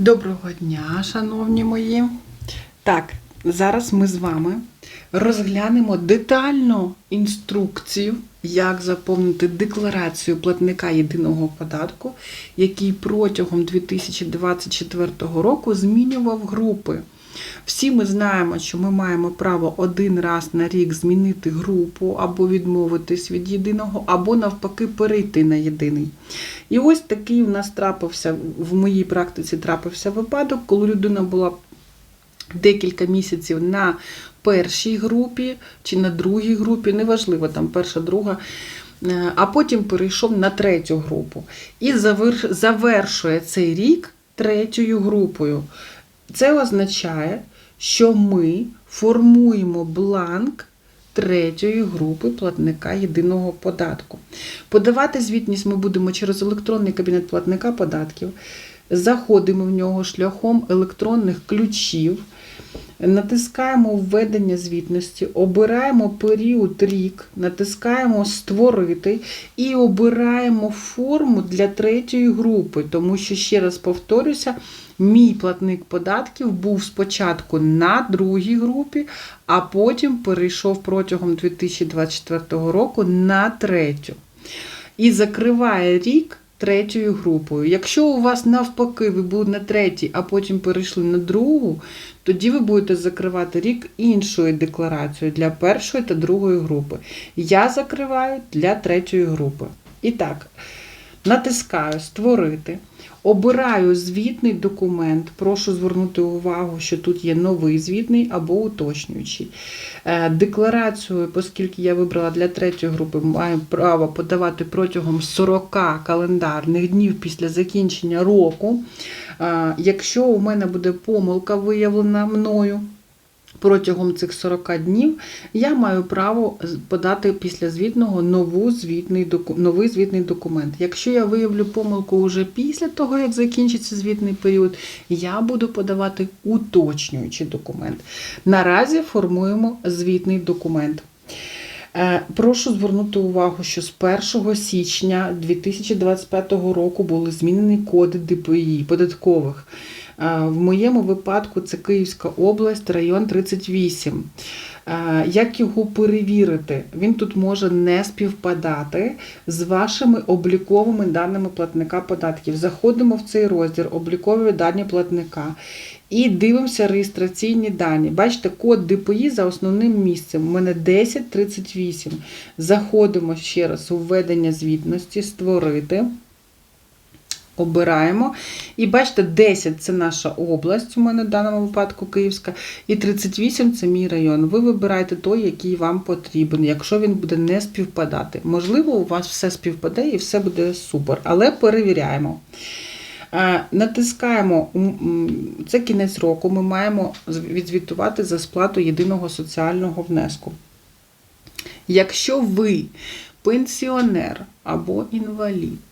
Доброго дня, шановні мої. Так, зараз ми з вами розглянемо детально інструкцію, як заповнити декларацію платника єдиного податку, який протягом 2024 року змінював групи. Всі ми знаємо, що ми маємо право один раз на рік змінити групу або відмовитись від єдиного, або навпаки перейти на єдиний. І ось такий у нас трапився, в моїй практиці трапився випадок, коли людина була декілька місяців на першій групі чи на другій групі, неважливо, там перша, друга, е, а потім перейшов на третю групу. І завершує цей рік третьою групою. Це означає, що ми формуємо бланк третьої групи платника єдиного податку. Подавати звітність ми будемо через електронний кабінет платника податків. Заходимо в нього шляхом електронних ключів, натискаємо введення звітності, обираємо період рік, натискаємо Створити і обираємо форму для третьої групи, тому що, ще раз повторюся, мій платник податків був спочатку на другій групі, а потім перейшов протягом 2024 року на третю. І закриває рік третьою групою. Якщо у вас навпаки ви були на третій, а потім перейшли на другу, тоді ви будете закривати рік іншою декларацією для першої та другої групи. Я закриваю для третьої групи. І так, натискаю Створити. Обираю звітний документ. Прошу звернути увагу, що тут є новий звітний або уточнюючий. Е, Декларацію, оскільки я вибрала для третьої групи, маю право подавати протягом 40 календарних днів після закінчення року. Е, Якщо у мене буде помилка виявлена мною, Протягом цих 40 днів я маю право подати після звітного нову звітний новий звітний документ. Якщо я виявлю помилку вже після того, як закінчиться звітний період, я буду подавати уточнюючий документ. Наразі формуємо звітний документ. Е, Прошу звернути увагу, що з 1 січня 2025 року були змінені коди ДПІ податкових. В моєму випадку це Київська область, район 38. Е, Як його перевірити? Він тут може не співпадати з вашими обліковими даними платника податків. Заходимо в цей розділ облікові дані платника і дивимося реєстраційні дані. Бачите, код ДПІ за основним місцем. У мене 1038. Заходимо ще раз у введення звітності, створити. Обираємо. І бачите, 10 це наша область, у мене в даному випадку Київська, і 38 це мій район. Ви вибираєте той, який вам потрібен, якщо він буде не співпадати. Можливо, у вас все співпаде і все буде супер, але перевіряємо. Е, Натискаємо, це кінець року, ми маємо відзвітувати за сплату єдиного соціального внеску. Якщо ви пенсіонер або інвалід,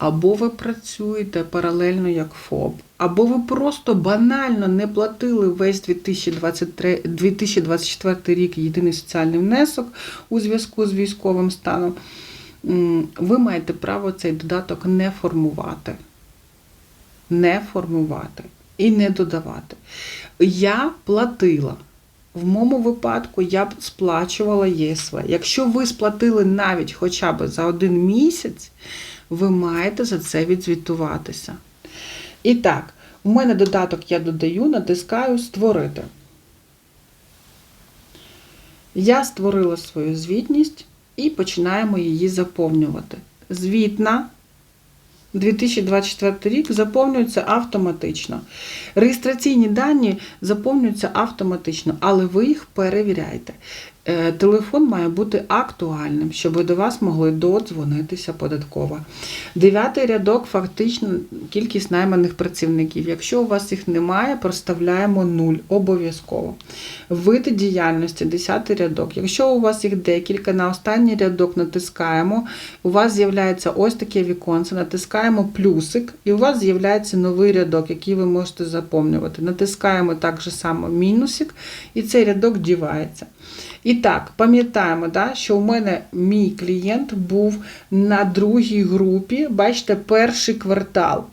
або ви працюєте паралельно як ФОП, або ви просто банально не платили весь 2023, 2024 рік єдиний соціальний внесок у зв'язку з військовим станом, ви маєте право цей додаток не формувати. Не формувати і не додавати. Я платила. В моєму випадку я б сплачувала ЄСВ. Якщо ви сплатили навіть хоча б за один місяць, ви маєте за це відзвітуватися. І так, у мене додаток я додаю, натискаю Створити. Я створила свою звітність і починаємо її заповнювати. Звітна 2024 рік заповнюється автоматично. Реєстраційні дані заповнюються автоматично, але ви їх перевіряєте. Е, Телефон має бути актуальним, щоб до вас могли додзвонитися податково. Дев'ятий рядок фактично кількість найманих працівників. Якщо у вас їх немає, проставляємо 0 обов'язково. Види діяльності, 10 рядок. Якщо у вас їх декілька, на останній рядок натискаємо, у вас з'являється ось таке віконце, натискаємо плюсик, і у вас з'являється новий рядок, який ви можете заповнювати. Натискаємо так же само мінусик, і цей рядок дівається. І так, пам'ятаємо, да, що у мене мій клієнт був на другій групі, бачите, перший квартал.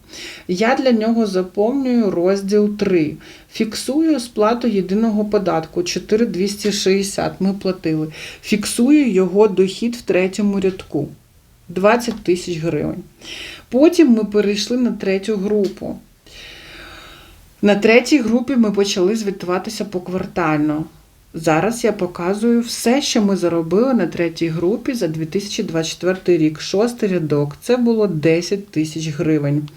Я для нього заповнюю розділ 3. Фіксую сплату єдиного податку 4260 ми платили. Фіксую його дохід в третьому рядку 20 тисяч гривень. Потім ми перейшли на третю групу. На третій групі ми почали звітуватися поквартально. Зараз я показую все, що ми заробили на третій групі за 2024 рік. Шостий рядок це було 10 тисяч гривень.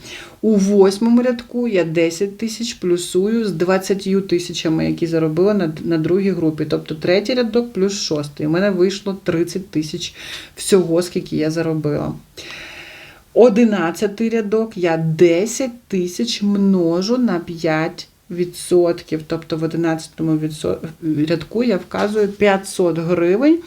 У восьмому рядку я 10 тисяч плюсую з 20 тисячами, які заробила на, на другій групі. Тобто третій рядок плюс шостий. У мене вийшло 30 тисяч всього, скільки я заробила. Одинадцятий рядок я 10 тисяч множу на 5 відсотків. Тобто в 11 рядку я вказую 500 гривень,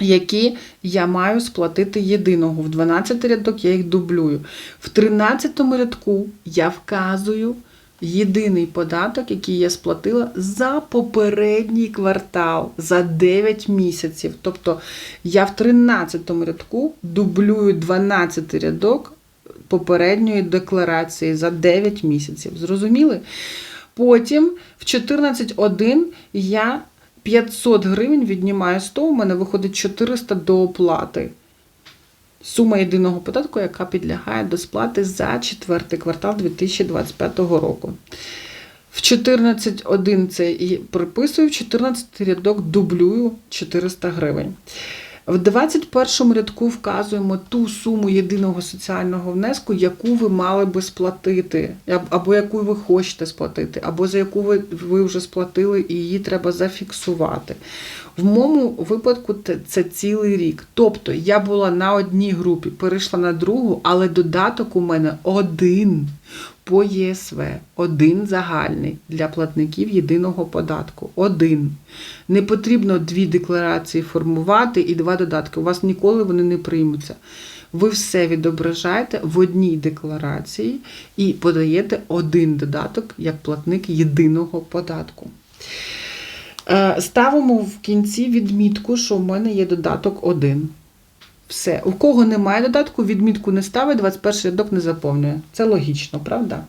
які я маю сплатити єдиного. В 12 рядок я їх дублюю. В 13 рядку я вказую єдиний податок, який я сплатила за попередній квартал, за 9 місяців. Тобто я в 13 рядку дублюю 12 рядок попередньої декларації за 9 місяців. Зрозуміли? Потім в 14.1 я 500 гривень віднімаю 100, у мене виходить 400 до оплати. Сума єдиного податку, яка підлягає до сплати за четвертий квартал 2025 року. В 14.1 це і приписую, в 14 рядок дублюю 400 гривень. В 21 рядку вказуємо ту суму єдиного соціального внеску, яку ви мали би сплатити, або яку ви хочете сплатити, або за яку ви, ви вже сплатили, і її треба зафіксувати. В моєму випадку це цілий рік. Тобто я була на одній групі, перейшла на другу, але додаток у мене один по ЄСВ, один загальний для платників єдиного податку. Один. Не потрібно дві декларації формувати і два додатки. У вас ніколи вони не приймуться. Ви все відображаєте в одній декларації і подаєте один додаток як платник єдиного податку. Е, ставимо в кінці відмітку, що в мене є додаток 1. Все. У кого немає додатку, відмітку не ставить, 21 рядок не заповнює. Це логічно, правда?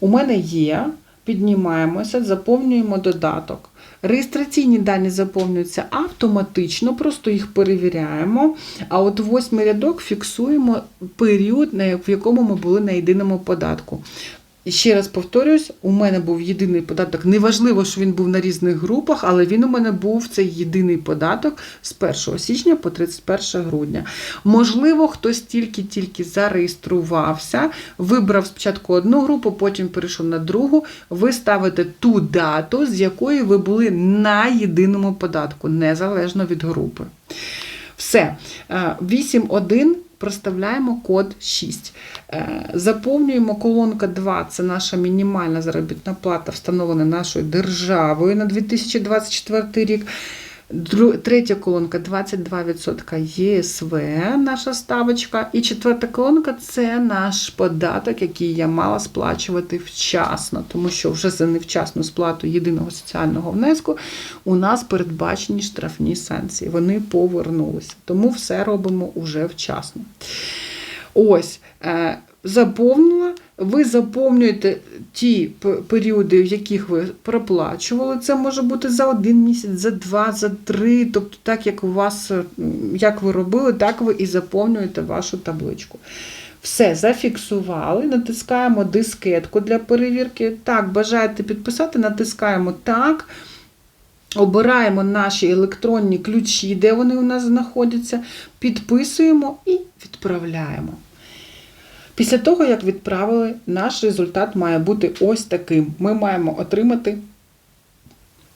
У мене є, піднімаємося, заповнюємо додаток. Реєстраційні дані заповнюються автоматично, просто їх перевіряємо. А от восьмий рядок фіксуємо період, в якому ми були на єдиному податку. І ще раз повторюсь, у мене був єдиний податок. Неважливо, що він був на різних групах, але він у мене був цей єдиний податок з 1 січня по 31 грудня. Можливо, хтось тільки-тільки зареєструвався, вибрав спочатку одну групу, потім перейшов на другу. Ви ставите ту дату, з якої ви були на єдиному податку, незалежно від групи. Все. 8.1 проставляємо код 6. Е, заповнюємо колонка 2, це наша мінімальна заробітна плата, встановлена нашою державою на 2024 рік. Третя колонка 22% ЄСВ, наша ставочка. І четверта колонка це наш податок, який я мала сплачувати вчасно, тому що вже за невчасну сплату єдиного соціального внеску у нас передбачені штрафні санкції. Вони повернулися. Тому все робимо уже вчасно. Ось, е, заповнила. Ви заповнюєте ті періоди, в яких ви проплачували. Це може бути за один місяць, за два, за три. Тобто, так як у вас, як ви робили, так ви і заповнюєте вашу табличку. Все, зафіксували, натискаємо дискетку для перевірки. Так, бажаєте підписати, натискаємо так. Обираємо наші електронні ключі, де вони у нас знаходяться, підписуємо і відправляємо. Після того, як відправили, наш результат має бути ось таким. Ми маємо отримати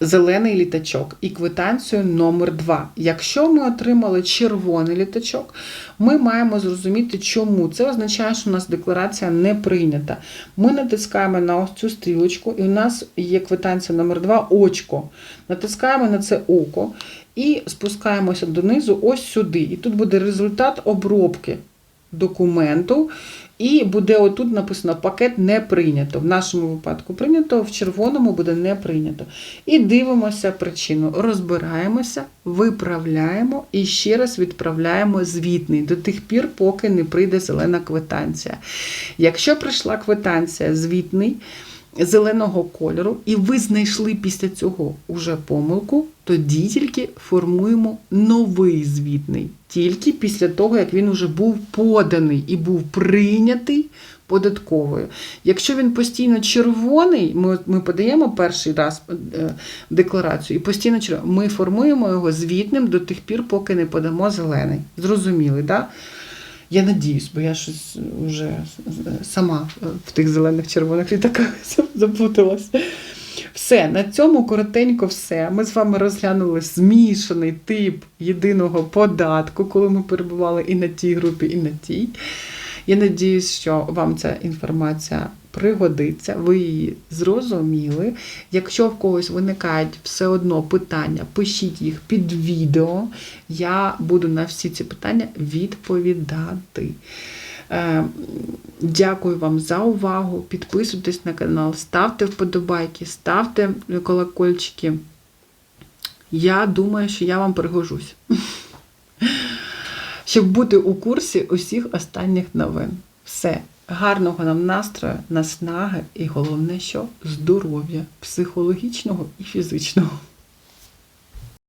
зелений літачок і квитанцію номер 2 Якщо ми отримали червоний літачок, ми маємо зрозуміти, чому. Це означає, що у нас декларація не прийнята. Ми натискаємо на ось цю стрілочку, і у нас є квитанція номер 2 очко. Натискаємо на це око і спускаємося донизу ось сюди. І тут буде результат обробки документу. І буде отут написано пакет не прийнято. В нашому випадку прийнято, в червоному буде не прийнято. І дивимося причину. Розбираємося, виправляємо і ще раз відправляємо звітний до тих пір, поки не прийде зелена квитанція. Якщо прийшла квитанція звітний зеленого кольору, і ви знайшли після цього уже помилку, тоді тільки формуємо новий звітний. Тільки після того, як він уже був поданий і був прийнятий податковою. Якщо він постійно червоний, ми, ми подаємо перший раз е, декларацію, і постійно червоний, ми формуємо його звітним до тих пір, поки не подамо зелений. Зрозуміли, так? Да? Я надіюсь, бо я щось вже сама в тих зелених червоних літаках заплуталась. Все, на цьому коротенько все. Ми з вами розглянули змішаний тип єдиного податку, коли ми перебували і на тій групі, і на тій. Я надіюсь, що вам ця інформація пригодиться, ви її зрозуміли. Якщо в когось виникають все одно питання, пишіть їх під відео. Я буду на всі ці питання відповідати. Е, Дякую вам за увагу. Підписуйтесь на канал, ставте вподобайки, ставте колокольчики. Я думаю, що я вам пригожусь. Щоб бути у курсі усіх останніх новин. Все. Гарного нам настрою, наснаги і головне, що здоров'я психологічного і фізичного.